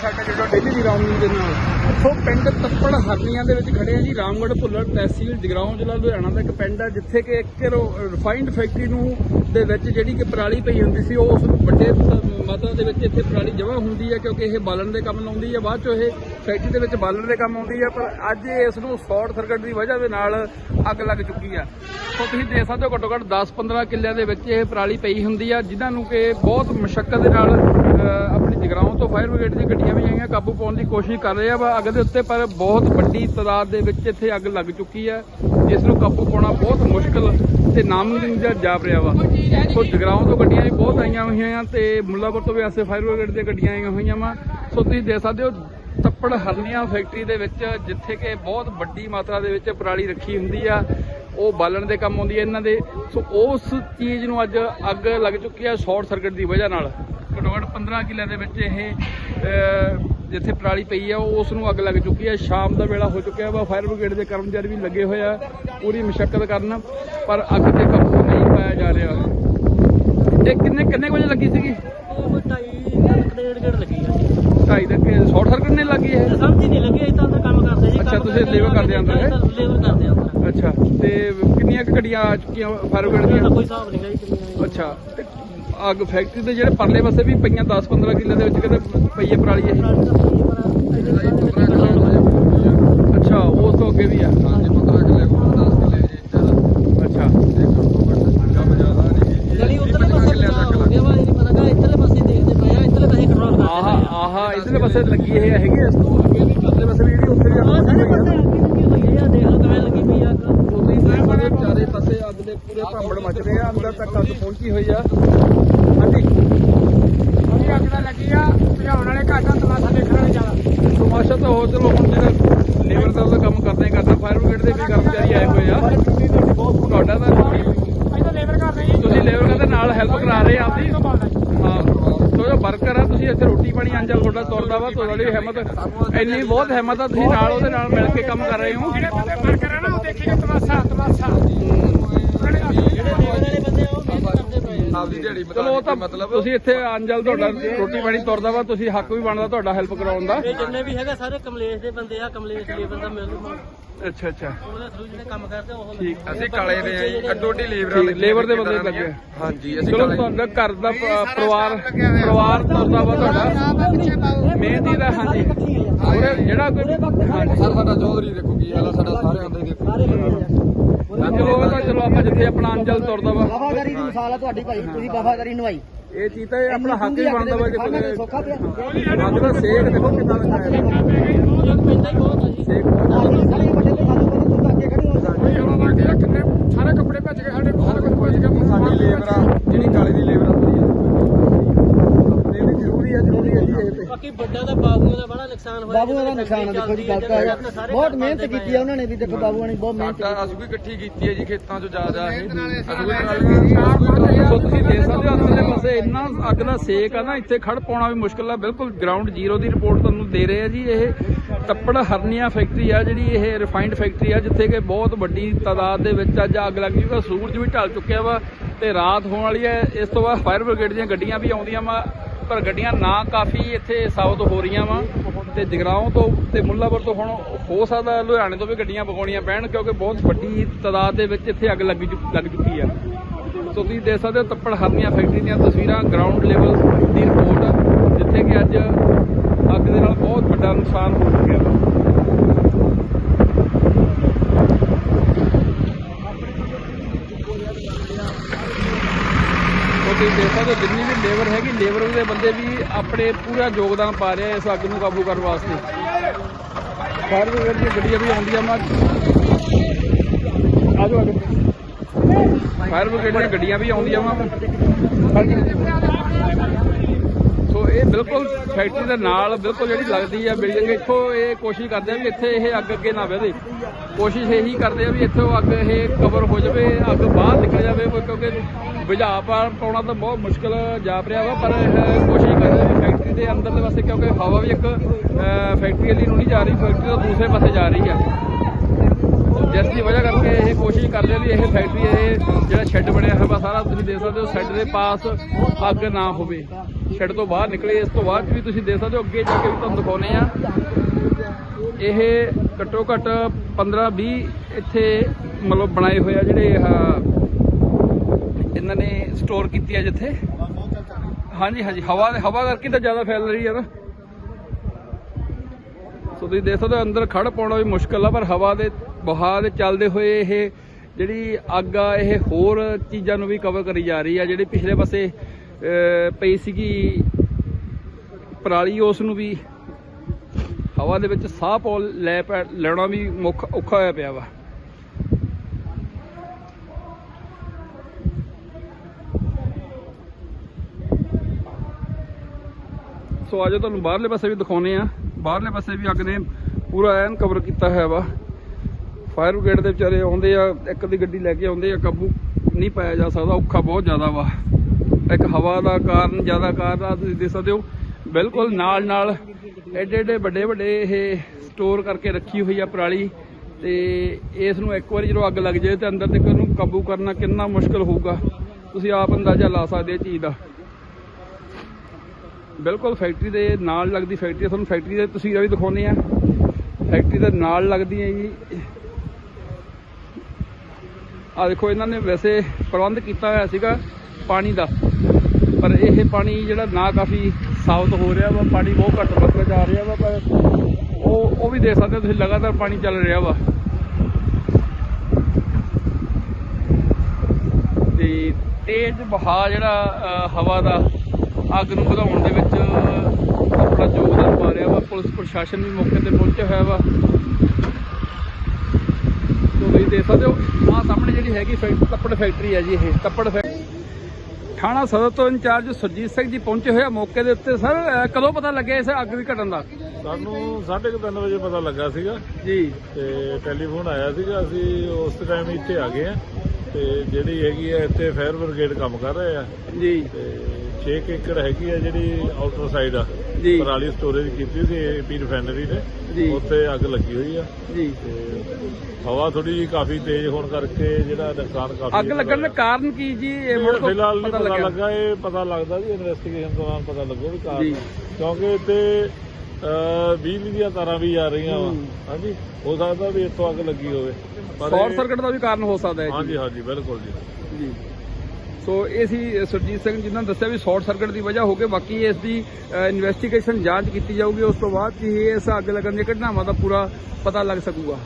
ਸਾਡਾ ਜਿਹੜਾ ਡੇਲੀ ਰਾਮਗੜ੍ਹ ਦੇ ਨਾਲ। ਸੋ ਪਿੰਡ ਤੱਪੜ ਹਰਨੀਆਂ ਦੇ ਵਿੱਚ ਖੜੇ ਆ ਜੀ ਰਾਮਗੜ੍ਹ ਭੁੱਲਰ ਤਹਿਸੀਲ ਜਗਰਾਉਂ ਜ਼ਿਲ੍ਹਾ ਲੁਧਿਆਣਾ ਦਾ ਇੱਕ ਪਿੰਡ ਹੈ ਜਿੱਥੇ ਕਿ ਇੱਕ ਰਿਫਾਈਨਡ ਫੈਕਟਰੀ ਨੂੰ ਦੇ ਵਿੱਚ ਜਿਹੜੀ ਕਿ ਪਰਾਲੀ ਪਈ ਹੁੰਦੀ ਸੀ ਉਹ ਉਸ ਵੱਡੇ ਮਾਤਰਾ ਦੇ ਵਿੱਚ ਇੱਥੇ ਪਰਾਲੀ ਜਮ੍ਹਾਂ ਹੁੰਦੀ ਹੈ ਕਿਉਂਕਿ ਇਹ ਬਾਲਣ ਦੇ ਕੰਮ ਲਾਉਂਦੀ ਹੈ ਬਾਅਦ ਚੋਂ ਇਹ ਫੈਕਟਰੀ ਦੇ ਵਿੱਚ ਬਾਲਣ ਦੇ ਕੰਮ ਆਉਂਦੀ ਹੈ ਪਰ ਅੱਜ ਇਸ ਨੂੰ ਸ਼ਾਰਟ ਸਰਕਟ ਦੀ ਵਜ੍ਹਾ ਦੇ ਨਾਲ ਅੱਗ ਲੱਗ ਚੁੱਕੀ ਹੈ ਸੋ ਤੁਸੀਂ ਦੇਖ ਸਕਦੇ ਹੋ ਘੱਟੋ ਘੱਟ 10-15 ਕਿੱਲਿਆਂ ਦੇ ਵਿੱਚ ਇਹ ਪਰਾਲੀ ਪਈ ਹੁੰਦੀ ਆ ਜਿਨ੍ਹਾਂ ਨੂੰ ਕਿ ਬਹੁਤ ਮੁਸ਼ਕਲ ਦੇ ਨਾਲ ਅਹ, ਆਪਣੀ ਜਗਰਾਉਂ ਤੋਂ ਫਾਇਰ ਬ੍ਰਿਗੇਡ ਦੀਆਂ ਗੱਡੀਆਂ ਵੀ ਆਈਆਂ ਕਾਬੂ ਪਾਉਣ ਦੀ ਕੋਸ਼ਿਸ਼ ਕਰ ਰਹੇ ਆ ਵਾ ਅੱਗ ਦੇ ਉੱਤੇ ਪਰ ਬਹੁਤ ਵੱਡੀ ਤਾਦਾਦ ਦੇ ਵਿੱਚ ਇੱਥੇ ਅੱਗ ਲੱਗ ਚੁੱਕੀ ਹੈ। ਜਿਸ ਨੂੰ ਕਾਬੂ ਪਾਉਣਾ ਬਹੁਤ ਮੁਸ਼ਕਲ ਤੇ ਨਾਮੁਮਕਿਨ ਜਿਹਾ ਜਾਪ ਰਿਹਾ ਵਾ। ਸੋ ਜਗਰਾਉਂ ਤੋਂ ਗੱਡੀਆਂ ਵੀ ਬਹੁਤ ਆਈਆਂ ਹੋਈਆਂ ਆ ਤੇ ਮੁੱਲਾਪੁਰ ਤੋਂ ਵੀ ਐਸੇ ਫਾਇਰ ਬ੍ਰਿਗੇਡ ਦੀਆਂ ਗੱਡੀਆਂ ਆਈਆਂ ਹੋਈਆਂ ਵਾ। ਸੋ ਤੁਸੀਂ ਦੇਖ ਸਕਦੇ ਹੋ ਤੱਪੜ ਹਰਨੀਆਂ ਫੈਕਟਰੀ ਦੇ ਵਿੱਚ, ਜਿੱਥੇ ਕਿ ਬਹੁਤ ਵੱਡੀ ਮਾਤਰਾ ਦੇ ਵਿੱਚ ਪਰਾਲੀ ਰੱਖੀ ਹੁੰਦੀ ਆ। ਉਹ ਬਾਲਣ ਦੇ ਕੰਮ ਆਉਂਦੀ ਹੈ ਇਹਨਾਂ ਦੇ। ਸੋ ਉਸ ਚੀਜ਼ ਨੂੰ ਅੱਜ ਅੱਗ ਲੱਗ ਚੁੱਕੀ ਆ ਸ਼ਾਰਟ ਸਰਕਟ ਦੀ ਵਜ੍ਹਾ ਨਾਲ। ਘੱਟੋ ਘੱਟ 15 ਕਿੱਲੇ ਦੇ ਵਿੱਚ ਇਹ ਜਿੱਥੇ ਪਰਾਲੀ ਪਈ ਆ ਉਸ ਨੂੰ ਅੱਗ ਲੱਗ ਚੁੱਕੀ ਆ। ਸ਼ਾਮ ਦਾ ਵੇਲਾ ਹੋ ਚੁੱਕਿਆ ਵਾ ਫਾਇਰ ਬ੍ਰਿਗੇਡ ਦੇ ਕਰਮਚਾਰੀ ਵੀ ਲੱਗੇ ਹੋਏ ਆ ਪੂਰੀ ਮੁਸ਼ਕਲ ਕਰਨ ਪਰ ਅੱਗ ਤੇ ਕਾਬੂ ਨਹੀਂ ਪਾਇਆ ਜਾ ਰਿਹਾ। ਇਹ ਕਿੰਨੇ ਕਿੰਨੇ ਵਜੇ ਲੱਗੀ ਸੀਗੀ? ਉਹ ਢਾਈ ਲੱਖ ਦੇ ਡੇਢ ਲੱਗੀ ਆ ਸ਼ਾਰਟ ਸਰਕਟ ਨੇ ਲੱਗੀ ਇਹ? ਸਮਝ ਹੀ ਨਹੀਂ ਲੱਗੀ ਅਸੀਂ ਤਾਂ ਅੰਦਰ ਕੰਮ ਕਰਦੇ ਜੀ ਅੱਛਾ, ਤੁਸੀਂ labor ਕਰਦੇ ਅੰਦਰ, ਹੈਂ? ਲੇਬਰ ਕਰਦੇ ਅੰਦਰ। ਅੱਛਾ ਤੇ ਕਿੰਨੀਆਂ ਕੁ ਗੱਡੀਆਂ ਆ ਚੁੱਕੀਆਂ ਫਾਇਰ ਬ੍ਰਿਗੇਡ ਇਹ ਦੀਆਂ ਕੋਈ ਹਿਸਾਬ ਨਹੀਂ ਗਈ ਕਿੰਨੀਆਂ ਅੱਛਾ ਅੱਗ ਫੈਕਟਰੀ ਦੇ ਜਿਹੜੇ ਪਰਲੇ ਪਾਸੇ ਵੀ ਪਈਆਂ 10-15 ਕਿੱਲੇ ਦੇ ਵਿੱਚ ਕਿਤੇ ਪਈ ਪਰਾਲੀ ਇਹ। ਅੱਛਾ ਉਸ ਤੋਂ ਅੱਗੇ ਵੀ ਆ। ਅੱਛਾ। ਗਲੀ ਉਧਰਲੇ ਪਾਸੇ ਬਚਾਅ ਵਾ ਇਹ ਨਹੀਂ ਪਤਾ ਕਿ ਇੱਧਰਲੇ ਪਾਸੇ ਦੇਖਦੇ ਪਏ ਆ ਇੱਧਰਲੇ ਪਾਸੇ ਕੰਟਰੋਲ ਕਰਦੇ ਆਹਾ ਆਹਾ, ਇਧਰਲੇ ਪਾਸੇ ਲੱਗੀ ਇਹ ਹੈਗੀ ਇਸ ਤੋਂ ਅੱਗੇ ਵੀ ਪਰਲੇ ਪਾਸੇ ਵੀ ਜਿਹੜੀ ਉੱਥੇ ਵੀ ਆ ਸਾਰੇ ਲੱਗੀ ਪਾਸੇ ਅੱਗ ਲੱਗੀ ਹੋਈ ਹੈ ਦੇਖ ਲਓ ਕਿਵੇਂ ਲੱਗੀ ਪਈ ਆ ਅੱਗ ਤੁਸੀਂ ਦੇਖ ਸਕਦੇ ਹੋ ਚਾਰੇ ਪਾਸੇ ਅੱਗ ਦੇ ਪੂਰੇ ਭਾਂਬੜ ਮਚ ਰਹੇ ਆ ਅੰਦਰ ਤੱਕ ਅੱਗ ਪਹੁੰਚੀ ਹੋਈ ਆ। ਹਾਂਜੀ। ਉਹਦੀ ਅੱਗ ਤਾਂ ਲੱਗੀ ਆ ਭਜਾਉਣ ਵਾਲੇ ਘੱਟ ਆ ਤਮਾਸ਼ਾ ਦੇਖਣ ਵਾਲੇ ਜ਼ਿਆਦਾ। ਤਮਾਸ਼ਾ ਤਾਂ ਹੋ ਚਲੋ ਹੁਣ ਜਿਹੜਾ ਲੇਬਰ ਦਾ ਉਹਦਾ ਕੰਮ ਕਰਦੇ ਹੀ ਕਰਦਾ ਫਾਇਰ ਬ੍ਰਿਗੇਡ ਦੇ ਵੀ ਕਰਮਚਾਰੀ ਆਏ ਹੋਏ ਆ। ਤੁਹਾਡਾ ਤਾਂ ਪਹਿਲਾਂ ਲੇਬਰ ਕਰ ਰਹੀ ਤੁਸੀਂ ਲੇਬਰ ਦੇ ਨਾਲ ਹੈਲਪ ਕਰਾ ਰਹੇ ਆ ਆਪਦੀ। ਹਾਂ। ਸੋ ਜੋ ਵਰਕਰ ਆ ਤੁਸੀਂ ਇੱਥੇ ਰੋਟੀ ਪਾਣੀ ਅੰਜਲ ਤੁਹਾਡਾ ਤੁਰਦਾ ਵਾ ਤੁਹਾਡੀ ਹਿੰਮਤ ਇੰਨੀ ਬਹੁਤ ਹਿੰਮਤ ਆ ਤੁਸੀਂ ਨਾਲ ਉਹਦੇ ਨਾਲ ਮਿਲ ਕੇ ਕੰਮ ਕਰ ਰਹੇ ਹੋ। ਜਿਹੜੇ ਬੰਦੇ ਮਰ ਕੇ ਨਾ ਉਹ ਦੇਖੀਏ ਤਮਾਸ਼ਾ ਤਮਾਸ਼ਾ ਜਿਹੜੇ ਲੇਬਰ ਵਾਲੇ ਬੰਦੇ ਆ ਉਹ ਮਿਹਨਤ ਕਰਦੇ ਪਏ ਆ ਆਪਦੀ ਦਿਹਾੜੀ ਚਲੋ ਉਹ ਤਾਂ ਤੁਸੀਂ ਇੱਥੇ ਅੰਜਲ ਤੁਹਾਡਾ ਰੋਟੀ ਪਾਣੀ ਤੁਰਦਾ ਵਾ ਤੁਸੀਂ ਹੱਕ ਵੀ ਬਣਦਾ ਤੁਹਾਡਾ ਹੈਲਪ ਕਰਾਉਣ ਦਾ। ਇਹ ਜਿੰਨੇ ਵੀ ਹੈਗੇ ਸਾਰੇ ਕਮਲੇਸ਼ ਦੇ ਬੰਦੇ ਆ ਕਮਲੇਸ਼ ਲੇਬਰ ਦਾ ਮਿਲ ਅੱਛਾ ਅੱਛਾ। ਉਹਦੇ ਥਰੂ ਜਿਹੜੇ ਕੰਮ ਕਰਦੇ ਉਹ ਠੀਕ। ਅਸੀਂ ਕਾਲੇ ਦੇ ਆ ਜੀ, ਅੱਡੋਡੀ ਲੇਬਰਾਂ ਠੀਕ, ਲੇਬਰ ਦੇ ਬੰਦੇ ਲੱਗੇ। ਹਾਂਜੀ ਅਸੀਂ ਚਲੋ ਕਾਲੇ ਤੁਹਾਡਾ ਘਰ ਦਾ ਪਰਿਵਾਰ ਪਰਿਵਾਰ ਤੁਰਦਾ ਵਾ ਤੁਹਾਡਾ। ਮਿਹਨਤੀ ਦਾ ਹਾਂਜੀ। ਜਿਹੜਾ ਕੋਈ ਸਰ ਸਾਡਾ ਚੌਧਰੀ ਦੇਖੋ ਕੀ ਹਾਲ ਆ ਸਾਡਾ ਸਾਰਿਆਂ ਦਾ ਦੇਖੋ। ਚਲੋ ਉਹ ਤਾਂ ਚਲੋ ਆਪਾਂ ਜਿੱਥੇ ਆਪਣਾ ਅੰਜਲ ਤੁਰਦਾ ਵਾ। ਵਫਾਦਾਰੀ ਦੀ ਮਿਸਾਲ ਆ ਤੁਹਾਡੀ ਭਾਈ ਤੁਸੀਂ ਵਫਾਦਾਰੀ ਨਿਭਾਈ। ਇਹ ਚੀਜ਼ ਤਾਂ ਇਹ ਆਪਣਾ ਹੱਕ ਹੀ ਬਣਦਾ ਵਾ ਖਾਣਾ ਜੇ ਸੌਖਾ ਪਿਆ। ਅੱਗ ਦਾ ਸੇਕ ਦੇਖੋ ਕਿੰਨਾ ਲੱਗਦਾ ਹੈ। ਉਹ ਜਦ ਪੈਂਦਾ ਹੀ। ਬਹੁਤ ਆ ਜੀ ਸੇਕ ਅਸੀਂ ਸਾਰੇ ਵੱਡੇ ਤੋਂ ਸਾਨੂੰ ਪਤਾ ਤੂੰ ਅੱਗੇ ਖੜੀ ਹੋ। ਕੋਈ ਉਹਨਾਂ ਦਾ ਕਿੰਨੇ ਸਾਰੇ ਕੱਪੜੇ ਭੱਜ ਗਏ ਸਾਡੇ ਸਾਰਾ ਕੁਝ ਭੱਜ ਗਿਆ ਸਾਡੀ ਲੇਬਰ ਆ ਜਿਹੜੀ ਕਾਲੇ ਦੀ ਲੇਬਰ ਹੁੰਦੀ ਆ ਇਹ ਵੀ ਜ਼ਰੂਰੀ ਹੈ ਜ਼ਰੂਰੀ ਹੈ ਜੀ ਇਹ ਤੇ ਬਾਕੀ ਵੱਡਾ ਦਾ ਬਾਬੂਆਂ ਦਾ ਬੜਾ ਨੁਕਸਾਨ ਹੋਇਆ ਬਾਬੂਆਂ ਦਾ ਨੁਕਸਾਨ ਆ ਦੇਖੋ ਜੀ ਗੱਲ ਤਾਂ ਹੈ ਬਹੁਤ ਮਿਹਨਤ ਕੀਤੀ ਆ ਉਹਨਾਂ ਨੇ ਵੀ ਦੇਖੋ ਬਾਬੂਆਂ ਨੇ ਬਹੁਤ ਮਿਹਨਤ ਸਾਡਾ ਅਸੀਂ ਵੀ ਇਕੱਠੀ ਕੀਤੀ ਹੈ ਜੀ ਖੇਤਾਂ 'ਚੋਂ ਜ਼ਿਆਦਾ ਇਹ ਸੋ ਤੁਸੀਂ ਦੇਖ ਸਕਦੇ ਹੋ ਅੰਦਰਲੇ ਪਾਸੇ ਇੰਨਾ ਅੱਗ ਦਾ ਸੇਕ ਆ ਨਾ ਇੱਥੇ ਖੜ ਪਾਉਣਾ ਵੀ ਮੁਸ਼ਕਲ ਆ ਬਿਲਕੁਲ ਗਰਾਊਂਡ ਜ਼ੀਰੋ ਦੀ ਰਿਪੋਰਟ ਤੁਹਾਨੂੰ ਦੇ ਰਹੇ ਆ ਜੀ ਇਹ ਤੱਪੜ ਹਰਨੀਆਂ ਫੈਕਟਰੀ ਆ ਜਿਹੜੀ ਇਹ ਰਿਫਾਈਨਡ ਫੈਕਟਰੀ ਆ ਜਿੱਥੇ ਕਿ ਬਹੁਤ ਵੱਡੀ ਤਾਦਾਦ ਦੇ ਵਿੱਚ ਅੱਜ ਅੱਗ ਲੱਗ ਚੁੱਕਾ ਸੂਰਜ ਵੀ ਢਲ ਚੁੱਕਿਆ ਵਾ ਤੇ ਰਾਤ ਹੋਣ ਵਾਲੀ ਹੈ ਇਸ ਤੋਂ ਬਾਅਦ ਫਾਇਰ ਬ੍ਰਿਗੇਡ ਦੀਆਂ ਗੱਡੀਆਂ ਵੀ ਆਉਂਦੀਆਂ ਵਾ ਪਰ ਗੱਡੀਆਂ ਨਾ ਕਾਫੀ ਇੱਥੇ ਸਾਬਤ ਹੋ ਰਹੀਆਂ ਵਾ ਤੇ ਜਗਰਾਉਂ ਤੋਂ ਤੇ ਮੁੱਲਾਪੁਰ ਤੋਂ ਹੁਣ ਹੋ ਸਕਦਾ ਲੁਧਿਆਣੇ ਤੋਂ ਵੀ ਗੱਡੀਆਂ ਪਕਾਉਣੀਆਂ ਪੈਣ ਕਿਉਂਕਿ ਬਹੁਤ ਵੱਡੀ ਤਾਦਾਦ ਦੇ ਵਿੱਚ ਇੱਥੇ ਅੱਗ ਲੱਗ ਲੱਗ ਚੁੱਕੀ ਆ। ਸੋ ਤੁਸੀਂ ਦੇਖ ਸਕਦੇ ਹੋ ਤੱਪੜ ਹਰਨੀਆਂ ਫੈਕਟਰੀ ਦੀਆਂ ਤਸਵੀਰਾਂ ਗਰਾਊਂਡ ਲੈਵਲ ਦੀ ਰਿਪੋਰਟ ਜਿੱਥੇ ਕਿ ਅੱਜ ਅੱਗ ਦੇ ਨਾਲ ਬਹੁਤ ਵੱਡਾ ਨੁਕਸਾਨ ਹੋ ਚੁੱਕਿਆ ਵਾ। ਤੁਸੀਂ ਦੇਖ ਸਕਦੇ ਹੋ ਜਿੰਨੀ ਵੀ ਲੇਬਰ ਹੈਗੀ, ਲੇਬਰ ਦੇ ਬੰਦੇ ਵੀ ਆਪਣੇ ਪੂਰਾ ਯੋਗਦਾਨ ਪਾ ਰਹੇ ਆ ਇਸ ਅੱਗ ਨੂੰ ਕਾਬੂ ਕਰਨ ਵਾਸਤੇ। ਫਾਇਰ ਬ੍ਰਿਗੇਡ ਦੀਆਂ ਗੱਡੀਆਂ ਵੀ ਆਉਂਦੀਆਂ, ਮਾ ਆਜੋ ਆਜੋ ਫਾਇਰ ਬ੍ਰਿਗੇਡ ਦੀਆਂ ਗੱਡੀਆਂ ਵੀ ਆਉਂਦੀਆਂ ਵਾ। ਇਹ ਬਿਲਕੁਲ ਫੈਕਟਰੀ ਦੇ ਨਾਲ ਬਿਲਕੁਲ ਜਿਹੜੀ ਲੱਗਦੀ ਆ ਬਿਲਡਿੰਗ ਇੱਥੋਂ ਇਹ ਕੋਸ਼ਿਸ਼ ਕਰਦੇ ਆ ਵੀ ਇੱਥੇ ਇਹ ਅੱਗ ਅੱਗੇ ਨਾ ਵਧੇ। ਕੋਸ਼ਿਸ਼ ਇਹੀ ਕਰਦੇ ਆ ਵੀ ਇੱਥੋਂ ਅੱਗ ਇਹ ਕਵਰ ਹੋ ਜਾਵੇ, ਅੱਗ ਬਾਹਰ ਨਿਕਲ ਜਾਵੇ ਕਿਉਂਕਿ ਬੁਝਾ ਪਾ ਪਾਉਣਾ ਤਾਂ ਬਹੁਤ ਮੁਸ਼ਕਲ ਜਾਪ ਰਿਹਾ ਵਾ, ਪਰ ਇਹ ਕੋਸ਼ਿਸ਼ ਕਰਦੇ ਆ ਵੀ ਫੈਕਟਰੀ ਦੇ ਅੰਦਰ ਦੇ ਪਾਸੇ ਕਿਉਂਕਿ ਹਵਾ ਵੀ ਇੱਕ ਫੈਕਟਰੀ ਵਾਲੀ ਨੂੰ ਨਹੀਂ ਜਾ ਰਹੀ, ਫੈਕਟਰੀ ਤੋਂ ਦੂਸਰੇ ਪਾਸੇ ਜਾ ਰਹੀ ਆ। ਜਿਸ ਦੀ ਵਜ੍ਹਾ ਕਰਕੇ ਇਹ ਕੋਸ਼ਿਸ਼ ਕਰਦੇ ਵੀ ਇਹ ਫੈਕਟਰੀ ਇਹ ਜਿਹੜਾ ਤੁਸੀਂ ਦੇਖ ਸਕਦੇ ਹੋ ਸ਼ੈੱਡ ਦੇ ਪਾਸ ਅੱਗ ਨਾ ਹੋਵੇ। ਸ਼ੈੱਡ ਤੋਂ ਬਾਹਰ ਨਿਕਲੇ, ਇਸ ਤੋਂ ਬਾਅਦ ਵੀ ਤੁਸੀਂ ਦੇਖ ਸਕਦੇ ਹੋ, ਅੱਗੇ ਜਾ ਕੇ ਵੀ ਤੁਹਾਨੂੰ ਦਿਖਾਉਨੇ ਆ ਇਹ ਘੱਟੋ ਘੱਟ 15 20 ਇੱਥੇ ਮਤਲਬ ਬਣਾਏ ਹੋਏ ਆ ਜਿਹੜੇ, ਆਹ, ਇਹਨਾਂ ਨੇ ਸਟੋਰ ਕੀਤੀ ਆ ਜਿੱਥੇ। ਹਾਂਜੀ ਹਾਂਜੀ, ਹਵਾ ਹਵਾ ਕਰਕੇ ਤਾਂ ਜ਼ਿਆਦਾ ਫੈਲ ਰਹੀ ਹੈ ਨਾ। ਸੋ ਤੁਸੀਂ ਦੇਖ ਸਕਦੇ ਹੋ, ਅੰਦਰ ਖੜ ਪਾਉਣਾ ਵੀ ਮੁਸ਼ਕਲ ਆ, ਪਰ ਹਵਾ ਦੇ ਬਹਾਅ ਦੇ ਚੱਲਦੇ ਹੋਏ ਇਹ ਜਿਹੜੀ ਅੱਗ ਆ, ਇਹ ਹੋਰ ਚੀਜ਼ਾਂ ਨੂੰ ਵੀ ਕਵਰ ਕਰੀ ਜਾ ਰਹੀ ਆ। ਜਿਹੜੀ ਪਿਛਲੇ ਪਾਸੇ ਪਈ ਸੀਗੀ ਪਰਾਲੀ, ਉਸ ਨੂੰ ਵੀ ਹਵਾ ਦੇ ਵਿੱਚ ਸਾਹ ਪਾ ਲੈ ਪੈ- ਲੈਣਾ ਵੀ ਮੁੱਖ, ਔਖਾ ਹੋਇਆ ਪਿਆ ਵਾ। ਸੋ ਆਜੋ ਤੁਹਾਨੂੰ ਬਾਹਰਲੇ ਪਾਸੇ ਵੀ ਦਿਖਾਉਨੇ ਆ। ਬਾਹਰਲੇ ਪਾਸੇ ਵੀ ਅੱਗ ਨੇ ਪੂਰਾ ਐਨ ਕਵਰ ਕੀਤਾ ਹੋਇਆ ਵਾ। ਫਾਇਰ ਬ੍ਰਿਗੇਡ ਦੇ ਵਿਚਾਰੇ ਆਉਂਦੇ ਆ ਇੱਕ ਦੀ ਗੱਡੀ ਲੈ ਕੇ ਆਉਂਦੇ ਆ ਕਾਬੂ ਨਹੀਂ ਪਾਇਆ ਜਾ ਸਕਦਾ ਔਖਾ ਬਹੁਤ ਜ਼ਿਆਦਾ ਵਾ। ਇੱਕ ਹਵਾ ਦਾ ਕਾਰਨ ਜ਼ਿਆਦਾ ਕਾਰਨ ਆ ਤੁਸੀਂ ਦੇਖ ਸਕਦੇ ਹੋ। ਬਿਲਕੁਲ ਨਾਲ ਨਾਲ ਐਡੇ ਐਡੇ ਵੱਡੇ ਵੱਡੇ ਇਹ ਸਟੋਰ ਕਰਕੇ ਰੱਖੀ ਹੋਈ ਆ ਪਰਾਲੀ ਤੇ ਇਸ ਨੂੰ ਇੱਕ ਵਾਰੀ ਜਦੋਂ ਅੱਗ ਲੱਗ ਜਾਏ ਤੇ ਅੰਦਰ ਤੱਕ ਉਹਨੂੰ ਕਾਬੂ ਕਰਨਾ ਕਿੰਨਾ ਮੁਸ਼ਕਲ ਹੋਊਗਾ। ਤੁਸੀਂ ਆਪ ਅੰਦਾਜ਼ਾ ਲਾ ਸਕਦੇ ਇਹ ਚੀਜ਼ ਦਾ। ਬਿਲਕੁਲ ਫੈਕਟਰੀ ਦੇ ਨਾਲ ਲੱਗਦੀ ਫੈਕਟਰੀ ਆ, ਤੁਹਾਨੂੰ ਫੈਕਟਰੀ ਦੇ ਤਸਵੀਰਾਂ ਵੀ ਦਿਖਾਉਂਦੇ ਆ। ਫੈਕਟਰੀ ਦੇ ਨਾਲ ਲੱਗਦੀ ਹੈ ਜੀ ਆ ਦੇਖੋ, ਇਹਨਾਂ ਨੇ ਵੈਸੇ ਪ੍ਰਬੰਧ ਕੀਤਾ ਹੋਇਆ ਸੀਗਾ ਪਾਣੀ ਦਾ। ਪਰ ਇਹ ਪਾਣੀ ਜਿਹੜਾ ਨਾ ਕਾਫੀ ਸਾਫ਼ ਹੋ ਰਿਹਾ ਵਾ, ਪਾਣੀ ਬਹੁਤ ਘੱਟ ਮਾਤਰਾ ਚ ਆ ਰਿਹਾ ਵਾ, ਪਰ ਉਹ ਉਹ ਵੀ ਦੇਖ ਸਕਦੇ ਹੋ, ਤੁਸੀਂ ਲਗਾਤਾਰ ਪਾਣੀ ਚੱਲ ਰਿਹਾ ਵਾ। ਤੇ ਤੇਜ਼ ਵਹਾਅ ਜਿਹੜਾ ਹਵਾ ਦਾ ਅੱਗ ਨੂੰ ਵਧਾਉਣ ਦੇ ਵਿੱਚ ਆਪਣਾ ਯੋਗਦਾਨ ਪਾ ਰਿਹਾ ਵਾ। ਪੁਲਿਸ ਪ੍ਰਸ਼ਾਸਨ ਵੀ ਮੌਕੇ ਤੇ ਪਹੁੰਚਿਆ ਹੋਇਆ ਵਾ। ਤੁਸੀਂ ਦੇਖ ਸਕਦੇ ਹੋ ਜਿਹੜੀ ਹੈਗੀ ਕੱਪੜ ਫੈਕਟਰੀ ਹੈ ਜੀ ਇਹ ਕੱਪੜ ਫੈਕਟਰੀ ਥਾਣਾ ਸਦਰ ਤੋਂ ਇੰਚਾਰਜ ਸੁਰਜੀਤ ਸਿੰਘ ਜੀ ਪਹੁੰਚੇ ਹੋਏ ਆ ਮੌਕੇ ਦੇ ਉੱਤੇ। ਸਰ ਕਦੋਂ ਪਤਾ ਲੱਗਿਆ ਇਸ ਅੱਗ ਦੀ ਘਟਨ ਦਾ? ਸਾਨੂੰ 3:30 ਵਜੇ ਪਤਾ ਲੱਗਾ ਸੀਗਾ। ਜੀ। ਤੇ ਟੈਲੀਫੋਨ ਆਇਆ ਸੀਗਾ ਅਸੀਂ ਉਸ ਟਾਈਮ ਇੱਥੇ ਆ ਗਏ ਆ। ਤੇ ਜਿਹੜੀ ਹੈਗੀ ਆ ਇੱਥੇ ਫਾਇਰ ਬ੍ਰਿਗੇਡ ਕੰਮ ਕਰ ਰਹੇ ਆ। ਜੀ। ਤੇ 6 ਏਕੜ ਹੈਗੀ ਆ ਜਿਹੜੀ ਆਊਟਰ ਸਾਈਡ ਆ। ਜੀ। ਪਰਾਲੀ ਸਟੋਰੇਜ ਕੀਤੀ ਸੀ ਏਪੀ ਰਿਫਾਈਨਰੀ ਜੀ। ਨੇ। ਉੱਥੇ ਅੱਗ ਲੱਗੀ ਹੋਈ ਆ। ਜੀ। ਤੇ ਹਵਾ ਥੋੜੀ ਜਿਹੀ ਕਾਫੀ ਤੇਜ਼ ਹੋਣ ਕਰਕੇ ਜਿਹੜਾ ਨੁਕਸਾਨ ਕਾਫੀ ਅੱਗ ਲੱਗਣ ਦਾ ਕਾਰਨ ਕੀ ਜੀ? ਇਹ ਮੁੜ ਤੋਂ ਫਿਲਹਾਲ ਨਹੀਂ ਪਤਾ ਲੱਗਾ ਇਹ ਪਤਾ ਲੱਗਦਾ ਜੀ ਇਨਵੈਸਟੀਗੇਸ਼ਨ ਦੌਰਾਨ ਪਤਾ ਲੱਗੂ ਵੀ ਜੀ। ਕਾਰਨ ਕਿਉਂਕਿ ਇੱਥੇ ਅਹ, ਬਿਜਲੀ ਦੀਆਂ ਤਾਰਾਂ ਵੀ ਆ ਰਹੀਆਂ ਵਾ। ਹੂੰ। ਹਾਂਜੀ ਹੋ ਸਕਦਾ ਵੀ ਇੱਥੋਂ ਅੱਗ ਲੱਗੀ ਹੋਵੇ। ਪਰ ਸ਼ਾਰਟ ਇਹ- ਸਰਕਟ ਦਾ ਵੀ ਕਾਰਨ ਹੋ ਸਕਦਾ ਹੈ ਜੀ। ਹਾਂਜੀ ਹਾਂਜੀ ਬਿਲਕੁਲ ਜੀ। ਜੀ। ਸੋ ਇਹ ਸੀ ਸੁਰਜੀਤ ਸਿੰਘ ਜਿਨ੍ਹਾਂ ਨੇ ਦੱਸਿਆ ਵੀ ਸ਼ਾਰਟ ਸਰਕਟ ਦੀ ਵਜ੍ਹਾ ਹੋ ਕੇ ਬਾਕੀ ਇਸ ਦੀ ਇਨਵੈਸਟੀਗੇਸ਼ਨ ਜਾਂਚ ਕੀਤੀ ਜਾਊਗੀ। ਉਸ ਤੋਂ ਬਾਅਦ ਹੀ ਇਸ ਅੱਗ ਲੱਗਣ ਦੀਆਂ ਘਟਨਾਵਾਂ ਦਾ ਪੂਰਾ ਪਤਾ ਲੱਗ ਸਕੂਗਾ।